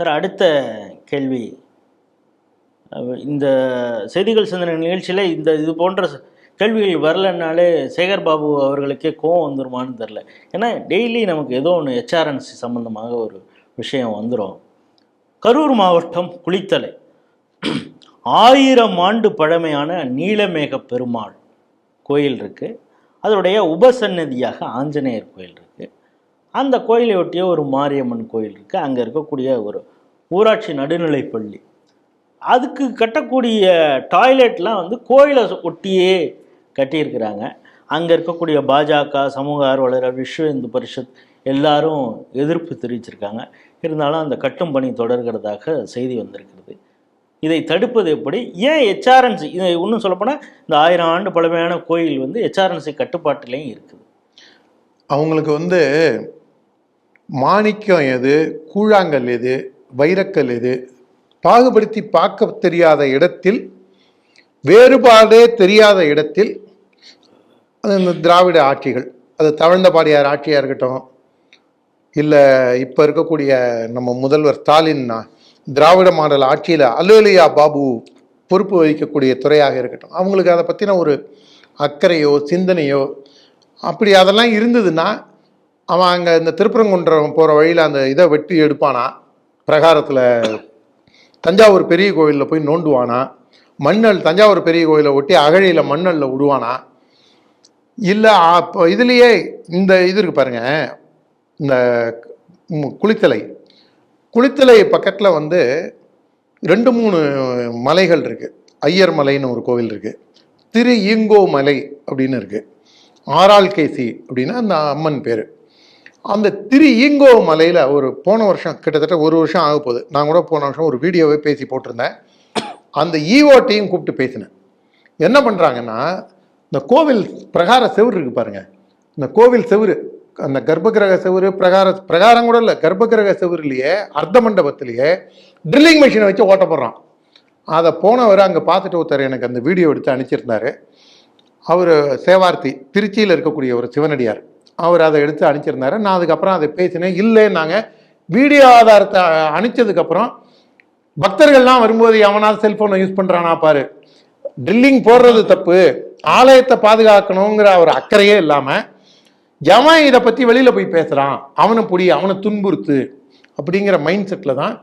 Sir அடுத்த கேள்வி. இந்த செய்திகள் சிந்தனை நிகழ்ச்சியில் இந்த இது போன்ற கேள்விகள் வரலன்னாலே சேகர் பாபு அவர்களுக்கே கோவம் வந்துருமான்னு தெரில ஏன்னா டெய்லி நமக்கு ஏதோ ஒன்று ஹெச்ஆர்என்சி சம்மந்தமாக ஒரு விஷயம் வந்துடும் கரூர் மாவட்டம் குளித்தலை. ஆயிரம் ஆண்டு பழமையான நீலமேக பெருமாள் கோயில் இருக்குது அதனுடைய உபசன்னதியாக ஆஞ்சநேயர் கோயில் இருக்குது அந்த கோயிலை ஒட்டிய ஒரு மாரியம்மன் கோயில் இருக்குது அங்கே இருக்கக்கூடிய ஒரு ஊராட்சி நடுநிலைப்பள்ளி அதுக்கு கட்டக்கூடிய டாய்லெட்லாம் வந்து கோயிலை ஒட்டியே கட்டியிருக்கிறாங்க. அங்கே இருக்கக்கூடிய பாஜக சமூக ஆர்வலர் விஸ்வ இந்து பரிஷத் எல்லாரும் எதிர்ப்பு தெரிவிச்சிருக்காங்க. இருந்தாலும் அந்த கட்டும் பணி தொடர்கிறதாக செய்தி வந்திருக்கிறது. இதை தடுப்பது எப்படி? ஏன் ஹெச்ஆர்என்சி இதை இன்னும் சொல்லப்போனால் இந்த ஆயிரம் ஆண்டு பழமையான கோயில் வந்து ஹெச்ஆர்என்சி கட்டுப்பாட்டிலையும் இருக்குது. அவங்களுக்கு வந்து மாணிக்கம் எது கூழாங்கல் எது வைரக்கல் இது. பாகுபடுத்தி பார்க்க தெரியாத இடத்தில் வேறுபாடே தெரியாத இடத்தில் அது இந்த திராவிட ஆட்சிகள். அது தவழ்ந்தபாடியார் ஆட்சியாக இருக்கட்டும் இல்லை இப்போ இருக்கக்கூடிய நம்ம முதல்வர் ஸ்டாலின் திராவிட மாடல் ஆட்சியில் அலுவலியா பாபு பொறுப்பு வகிக்கக்கூடிய துறையாக இருக்கட்டும். அவங்களுக்கு அதை பற்றின ஒரு அக்கறையோ சிந்தனையோ அப்படி அதெல்லாம் இருந்ததுன்னா அவன் அங்கே இந்த திருப்பரங்குன்றம் போகிற வழியில் அந்த இதை வெட்டி எடுப்பானா? பிரகாரத்தில் தஞ்சாவூர் பெரிய கோவிலில் போய் நோண்டுவானா? மண்ணல் தஞ்சாவூர் பெரிய கோயிலை ஒட்டி அகழியில் மண்ணல்ல விடுவானா இல்லை அப்போ இதுலேயே இந்த இது இருக்கு பாருங்க. இந்த குளித்தலை. குளித்தலை பக்கத்தில் வந்து ரெண்டு மூணு மலைகள் இருக்குது ஐயர் மலைன்னு ஒரு கோவில் இருக்குது திரு ஈங்கோ மலை அப்படின்னு இருக்குது ஆறாள் கேசி அப்படின்னா அந்த அம்மன் பேர். அந்த திரு ஈங்கோ மலையில் ஒரு போன வருஷம் கிட்டத்தட்ட ஒரு வருஷம் ஆக போகுது. நான் கூட போன வருஷம் ஒரு வீடியோவே பேசி போட்டிருந்தேன். அந்த ஈஓட்டையும் கூப்பிட்டு பேசினேன். என்ன பண்ணுறாங்கன்னா இந்த கோவில் பிரகார செவுறு இருக்கு பாருங்கள் இந்த கோவில் செவுரு அந்த கர்ப்பகிரக செவுரு பிரகார பிரகாரம் கூட இல்லை கர்ப்பகிரக செவுருலையே அர்த்த மண்டபத்திலேயே ட்ரில்லிங் மிஷினை வச்சு ஓட்ட போடுறான். அதை போனவர் அங்கே பார்த்துட்டு ஒருத்தர் எனக்கு அந்த வீடியோ எடுத்து அனுப்பிச்சிருந்தாரு. அவர் சேவார்த்தி திருச்சியில் இருக்கக்கூடிய ஒரு சிவனடியார். அவர் அதை எடுத்து அனுப்பிச்சிருந்தாரு. நான் அதுக்கப்புறம் அதை பேசினேன். இல்லைன்னாங்க வீடியோ ஆதாரத்தை அனுப்பிச்சதுக்கப்புறம் பக்தர்கள்லாம் வரும்போது எவனாவது செல்போனை யூஸ் பண்ணுறானா பாரு. ட்ரில்லிங் போடுறது தப்பு. ஆலயத்தை பாதுகாக்கணுங்கிற ஒரு அக்கறையே இல்லாமல் எவன் இதை பற்றி வெளியில் போய் பேசுகிறான் அவனை புடி அவனை துன்புறுத்து அப்படிங்கிற மைண்ட் செட்டில் தான்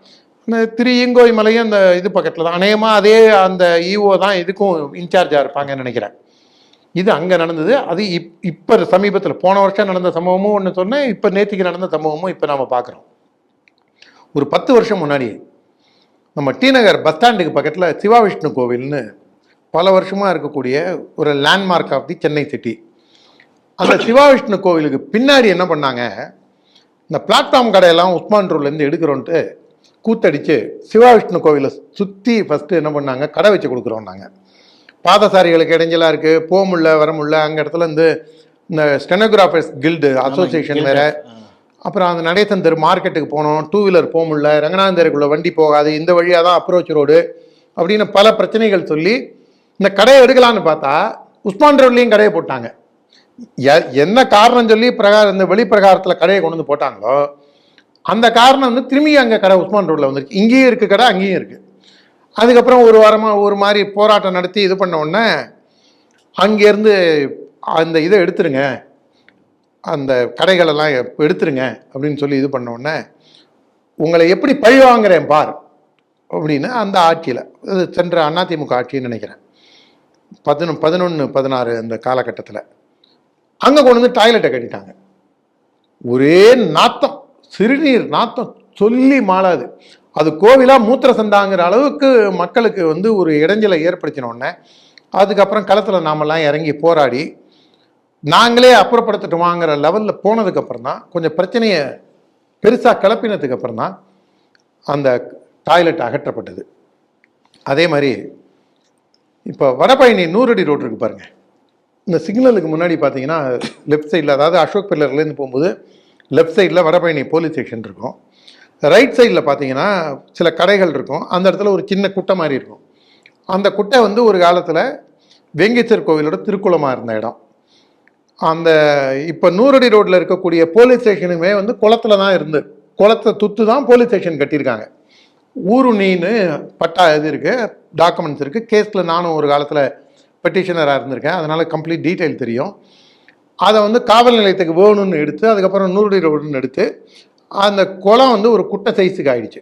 இந்த திரு ஈங்கோய் மலையும் அந்த இது பக்கத்தில் தான். அநேகமாக அதே அந்த ஈஓ தான் இதுக்கும் இன்சார்ஜாக இருப்பாங்கன்னு நினைக்கிறேன். இது அங்கே நடந்தது. அது இப் இப்போ சமீபத்தில் போன வருஷம் நடந்த சம்பவமும் ஒன்று சொன்னேன். இப்போ நேற்றுக்கு நடந்த சம்பவமும் இப்போ நாம் பார்க்குறோம் ஒரு பத்து வருஷம் முன்னாடி நம்ம டி நகர் பஸ் ஸ்டாண்டுக்கு பக்கத்தில் சிவா விஷ்ணு கோவில்னு பல வருஷமாக இருக்கக்கூடிய ஒரு landmark of the Chennai city அந்த சிவா விஷ்ணு கோவிலுக்கு பின்னாடி என்ன பண்ணாங்க? இந்த பிளாட்ஃபார்ம் கடையெல்லாம் உஸ்மான் ரோட்லேருந்து எடுக்கிறோன்ட்டு கூத்தடித்து சிவா விஷ்ணு கோவிலை சுற்றி ஃபஸ்ட்டு என்ன பண்ணாங்க? கடை வச்சு கொடுக்குறோம் நாங்கள் பாதசாரிகளுக்கு இடைஞ்சலாக இருக்குது போக முடியல வர முடியல அங்கே இடத்துல இருந்து இந்த ஸ்டெனோகிராஃபர்ஸ் கில்டு அசோசியேஷன் வேற. அப்புறம் அந்த நடேசன் தெரு மார்க்கெட்டுக்கு போனோம் டூ வீலர் போக முடியல ரங்கநாதன் தெருக்குள்ள வண்டி போகாது இந்த வழியாக தான் அப்ரோச் ரோடு அப்படின்னு பல பிரச்சனைகள் சொல்லி இந்த கடையை எடுக்கலான்னு பார்த்தா உஸ்மான் ரோட்லேயும் கடையை போட்டாங்க. என்ன காரணம் சொல்லி பிரகாரம் இந்த வெளிப்பிரகாரத்தில் கடையை கொண்டு வந்து போட்டாங்களோ அந்த காரணம் வந்து திரும்பி அங்கே கடை உஸ்மான் ரோட்டில் வந்துருக்கு. இங்கேயும் இருக்குது கடை அங்கேயும் இருக்குது அதுக்கப்புறம் ஒரு வாரமாக ஒரு மாதிரி போராட்டம் நடத்தி இது பண்ண உடனே அங்கேருந்து அந்த இதை எடுத்துருங்க. அந்த கடைகளெல்லாம் எடுத்துருங்க அப்படின்னு சொல்லி இது பண்ண உடனே உங்களை எப்படி பழி வாங்குறேன் பார் அப்படின்னு அந்த ஆட்சியில் அது சென்ற அதிமுக ஆட்சின்னு நினைக்கிறேன். பதினொ பதினொன்று பதினாறு அந்த காலகட்டத்தில் அங்கே கொண்டு வந்து டாய்லெட்டை கட்டிட்டாங்க. ஒரே நாத்தம் சிறுநீர் நாத்தம் சொல்லி மாளாது. அது கோவிலாக மூத்திர சந்தாங்கிற அளவுக்கு மக்களுக்கு வந்து ஒரு இடைஞ்சலை ஏற்படுத்தினோடனே அதுக்கப்புறம் களத்தில் நாமெல்லாம் இறங்கி போராடி நாங்களே அப்புறப்படுத்தட்டுமாங்கிற லெவலில் போனதுக்கப்புறம் தான் கொஞ்சம் பிரச்சனையை பெருசாக கிளப்பினதுக்கு அப்புறம் தான் அந்த டாய்லெட் அகற்றப்பட்டது. அதே மாதிரி இப்போ வடபழனி நூறடி ரோடு இருக்கு பாருங்கள் இந்த சிக்னலுக்கு முன்னாடி பார்த்தீங்கன்னா லெஃப்ட் சைடில் அதாவது அசோக் பில்லர்லேருந்து போகும்போது லெஃப்ட் சைடில் வடபழனி போலீஸ் ஸ்டேஷன் இருக்கும். ரைட் சைடில் பார்த்தீங்கன்னா சில கடைகள் இருக்கும். அந்த இடத்துல ஒரு சின்ன குட்டை மாதிரி இருக்கும். அந்த குட்டை வந்து ஒரு காலத்தில் வெங்கேச்சர் கோவிலோட திருக்குளமாக இருந்த இடம். அந்த இப்போ நூறடி ரோட்டில் இருக்கக்கூடிய போலீஸ் ஸ்டேஷனுமே வந்து குளத்துல தான் இருந்து குளத்தை துத்து தான் போலீஸ் ஸ்டேஷன் கட்டியிருக்காங்க. ஊருணின்னு பட்டா இது இருக்குது டாக்குமெண்ட்ஸ் இருக்குது கேஸில் நானும் ஒரு காலத்தில் பெட்டிஷனராக இருந்திருக்கேன். அதனால் கம்ப்ளீட் டீட்டெயில் தெரியும். அதை வந்து காவல் நிலையத்துக்கு வேணும்னு எடுத்து அதுக்கப்புறம் நூறுடி ரோடுன்னு எடுத்து அந்த குளம் வந்து ஒரு குட்டை சைஸுக்கு ஆயிடுச்சு.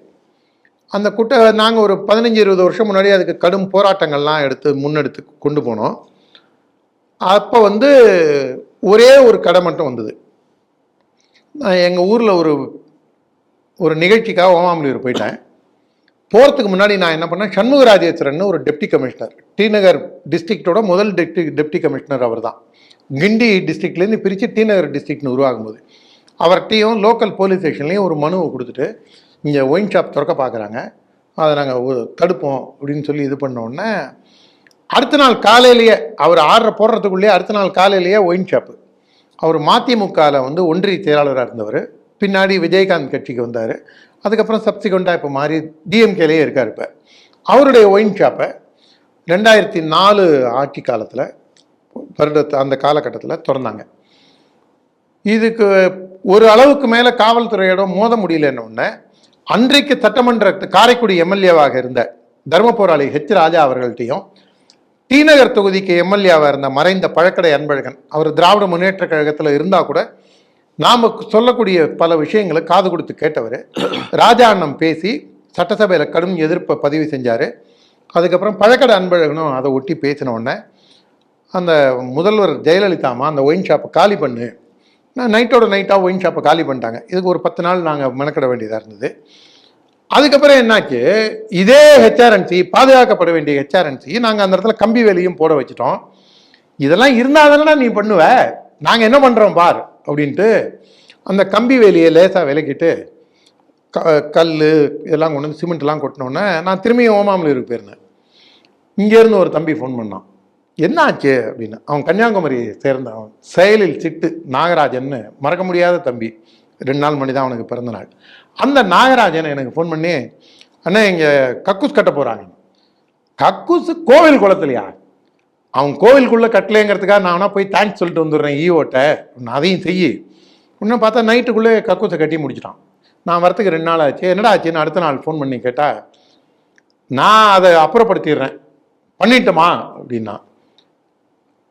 அந்த குட்டை நாங்கள் ஒரு பதினஞ்சு இருபது வருஷம் முன்னாடி அதுக்கு கடும் போராட்டங்கள்லாம் எடுத்து முன்னெடுத்து கொண்டு போனோம். அப்போ வந்து ஒரே ஒரு கடை மட்டும் வந்தது. நான் எங்கள் ஊரில் ஒரு ஒரு நிகழ்ச்சிக்காக ஓமாமலூர் போயிட்டேன். போகிறதுக்கு முன்னாடி நான் என்ன பண்ணேன் சண்முகராஜேஸ்வரன் ஒரு டெப்டி கமிஷனர் டி நகர் டிஸ்ட்ரிக்டோட முதல் டெப்டி டெப்டி கமிஷனர் அவர் தான் கிண்டி டிஸ்ட்ரிக்ட்லேருந்து பிரித்து டி நகர் டிஸ்ட்ரிக்ட்னு உருவாகும்போது. அவர்கிட்டையும் லோக்கல் போலீஸ் ஸ்டேஷன்லேயும் ஒரு மனுவை கொடுத்துட்டு இங்கே ஒயின் ஷாப் திறக்க பார்க்குறாங்க அதை நாங்கள் தடுப்போம் அப்படின்னு சொல்லி இது பண்ணோடனே அடுத்த நாள் காலையிலேயே அவர் ஆர்டர் போடுறதுக்குள்ளேயே அடுத்த நாள் காலையிலேயே ஒயின் ஷாப்பு அவர் மதிமுகவில் வந்து ஒன்றிய செயலாளராக இருந்தவர். பின்னாடி விஜயகாந்த் கட்சிக்கு வந்தார். அதுக்கப்புறம் சப்சிக்வெண்ட்டாக இப்போ மாறி டிஎம்கேலேயே இருக்கார் இப்போ. அவருடைய ஒயின் ஷாப்பை ரெண்டாயிரத்தி நாலு ஆட்சி காலத்தில் வருடத்து அந்த காலகட்டத்தில் திறந்தாங்க. இதுக்கு ஒரு அளவுக்கு மேலே காவல்துறையோட மோத முடியலன்னு அன்றைக்கு சட்டமன்ற காரைக்குடி எம்எல்ஏவாக இருந்த தர்ம போராளி ஹெச் ராஜா அவர்கள்ட்டையும் டி நகர் தொகுதிக்கு எம்எல்ஏவாக இருந்த மறைந்த பழக்கடை அன்பழகன் அவர் திராவிட முன்னேற்ற கழகத்தில் இருந்தால் கூட நாம் சொல்லக்கூடிய பல விஷயங்களை காது கொடுத்து கேட்டவர் ராஜா அண்ணம் பேசி சட்டசபையில் கடும் எதிர்ப்பை பதிவு செஞ்சார். அதுக்கப்புறம் பழக்கடை அன்பழகனும் அதை ஒட்டி பேசின உடனே அந்த முதல்வர் ஜெயலலிதாமா அந்த ஒயின் ஷாப்பை காலி பண்ணு நான் நைட்டோட நைட்டாக ஒயின் ஷாப்பை காலி பண்ணிட்டாங்க. இதுக்கு ஒரு பத்து நாள் நாங்கள் மெனக்கிட வேண்டியதாக இருந்தது. அதுக்கப்புறம் என்னாச்சு? இதே ஹெச்ஆர்என்சி பாதுகாக்கப்பட வேண்டிய ஹெச்ஆர்என்சி நாங்கள் அந்த இடத்துல கம்பி வேலியும் போட வச்சுட்டோம். இதெல்லாம் இருந்தால் தானே நீ பண்ணுவ? நாங்கள் என்ன பண்ணுறோம் பார் அப்படின்ட்டு அந்த கம்பி வேலியை லேசாக விலக்கிட்டு க கல் இதெல்லாம் கொண்டு வந்து சிமெண்ட்லாம் கொட்டினோன்னே நான் திரும்பியும் ஓமாமலூருக்கு போயிருந்தேன். இங்கேருந்து ஒரு தம்பி ஃபோன் பண்ணான். என்ன ஆச்சு அப்படின்னு அவன் கன்னியாகுமரி சேர்ந்தவன் செயலில் சிட்டு நாகராஜன்னு மறக்க முடியாத தம்பி. ரெண்டு நாள் மணி தான் அவனுக்கு பிறந்த நாள். அந்த நாகராஜன் எனக்கு ஃபோன் பண்ணி அண்ணா இங்கே கக்கூஸ் கட்ட போகிறாங்க கக்கூஸ் கோவில் குளத்துலையா? அவன் கோவிலுக்குள்ளே கட்டலைங்கிறதுக்காக நான் ஆனால் போய் தேங்க்ஸ் சொல்லிட்டு வந்துடுறேன் ஈவோட்ட. அதையும் செய்யி. இன்னும் பார்த்தா நைட்டுக்குள்ளே கக்கூஸை கட்டி முடிச்சிட்டான். நான் வரத்துக்கு ரெண்டு நாள் ஆச்சு. என்னடா ஆச்சுன்னு அடுத்த நாள் ஃபோன் பண்ணி கேட்டால் நான் அதை அப்புறப்படுத்திடுறேன். பண்ணிட்டோமா? அப்படின்னா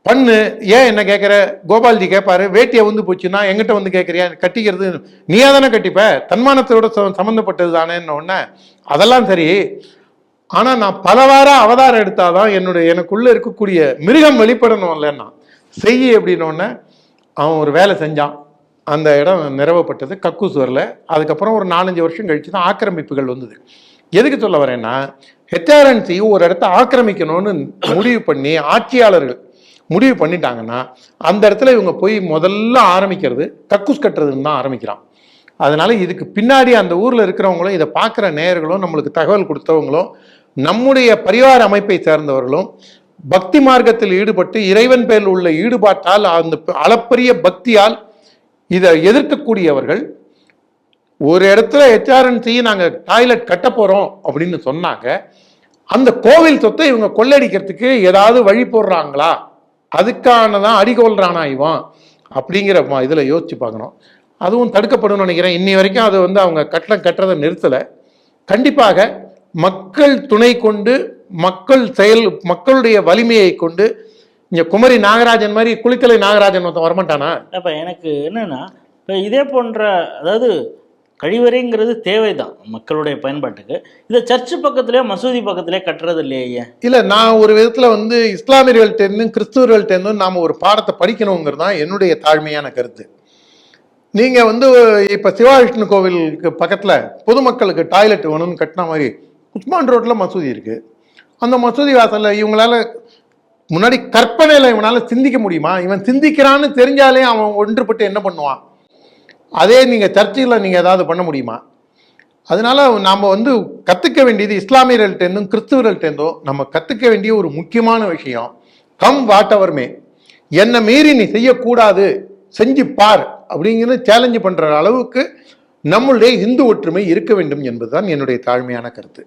பண்ணு. ஏன் என்ன கேட்குற கோபால்ஜி கேட்பாரு வேட்டியை வந்து போச்சுன்னா எங்கிட்ட வந்து கேட்குறியா கட்டிக்கிறது நீயா தானே கட்டிப்ப? தன்மானத்தோட ச- சம்மந்தப்பட்டது தானேன்னு ஒன்று அதெல்லாம் சரி. ஆனால் நான் பலவார அவதாரம் எடுத்தாதான் என்னுடைய எனக்குள்ளே இருக்கக்கூடிய மிருகம் வெளிப்படணும் இல்லைன்னா செய் அப்படின்னு அவன் ஒரு வேலை செஞ்சான். அந்த இடம் நிறவப்பட்டது கக்கூஸ் வரல அதுக்கப்புறம் ஒரு நாலஞ்சு வருஷம் கழித்து தான் ஆக்கிரமிப்புகள் வந்தது. எதுக்கு சொல்ல வரேன்னா ஹெச்ஆர்என்சி ஒரு இடத்த ஆக்கிரமிக்கணும்னு முடிவு பண்ணி ஆட்சியாளர்கள் முடிவு பண்ணிட்டாங்கன்னா அந்த இடத்துல இவங்க போய் முதல்ல ஆரம்பிக்கிறது கக்கூஸ் கட்டுறதுன்னு தான் ஆரம்பிக்கிறான். அதனால இதுக்கு பின்னாடி அந்த ஊரில் இருக்கிறவங்களும் இதை பார்க்குற நேயர்களும் நம்மளுக்கு தகவல் கொடுத்தவங்களும் நம்முடைய பரிவார அமைப்பை சேர்ந்தவர்களும் பக்தி மார்க்கத்தில் ஈடுபட்டு இறைவன் பேரில் உள்ள ஈடுபாட்டால் அந்த அளப்பரிய பக்தியால் இதை எதிர்க்கக்கூடியவர்கள் ஒரு இடத்துல ஹெச்ஆர்என்சி நாங்கள் டாய்லெட் கட்ட போகிறோம் அப்படின்னு சொன்னாங்க அந்த கோவில் சொத்தை இவங்க கொள்ளடிக்கிறதுக்கு ஏதாவது வழி போடுறாங்களா? அதுக்கானதான் அடிகோல் அடிகோல்றானா இவன் அப்படிங்கிற இதில் யோசிச்சு பார்க்கணும். அதுவும் தடுக்கப்படும் நினைக்கிறேன். இன்னி வரைக்கும் அது வந்து அவங்க கட்டணம் கட்டுறதை நிறுத்தலை. கண்டிப்பாக மக்கள் துணை கொண்டு மக்கள் செயல் மக்களுடைய வலிமையை கொண்டு இங்க குமரி நாகராஜன் மாதிரி குளித்தலை நாகராஜன் ஒருத்தன் வரமாட்டானா? அப்போ எனக்கு என்னன்னா இப்போ இதே போன்ற அதாவது கழிவறைங்கிறது தேவைதான் மக்களுடைய பயன்பாட்டுக்கு. இதை சர்ச்சு பக்கத்திலே மசூதி பக்கத்திலே கட்டுறது இல்லையே. இல்லை இல்ல நான் ஒரு விதத்துல வந்து இஸ்லாமியர்கள்ட்டேருந்தும் கிறிஸ்துவர்கள்ட்டேருந்தும் நாம ஒரு பாடத்தை படிக்கணுங்கிறது தான் என்னுடைய தாழ்மையான கருத்து. நீங்க வந்து இப்ப சிவாவிஷ்ணு கோவிலுக்கு பக்கத்துல பொதுமக்களுக்கு டாய்லெட் வேணும்னு கட்டின மாதிரி உஸ்மான் ரோட்ல மசூதி இருக்கு. அந்த மசூதி வாசல்ல இவங்களால முன்னாடி கற்பனையில இவனால சிந்திக்க முடியுமா? இவன் சிந்திக்கிறான்னு தெரிஞ்சாலே அவன் ஒன்றுபட்டு என்ன பண்ணுவான்? அதே நீங்கள் சர்ச்சையில் நீங்கள் ஏதாவது பண்ண முடியுமா? அதனால நாம் வந்து கற்றுக்க வேண்டியது இஸ்லாமியர்கள்ட்டேருந்தும் கிறிஸ்துவர்கள்ட்டேருந்தும் நம்ம கற்றுக்க வேண்டிய ஒரு முக்கியமான விஷயம் கம் வாட் அவர் என்னை மீறி நீ செய்யக்கூடாது செஞ்சு பார் அப்படிங்கிறது சேலஞ்சு பண்ணுற அளவுக்கு நம்மளுடைய இந்து ஒற்றுமை இருக்க வேண்டும் என்பதுதான் என்னுடைய தாழ்மையான கருத்து.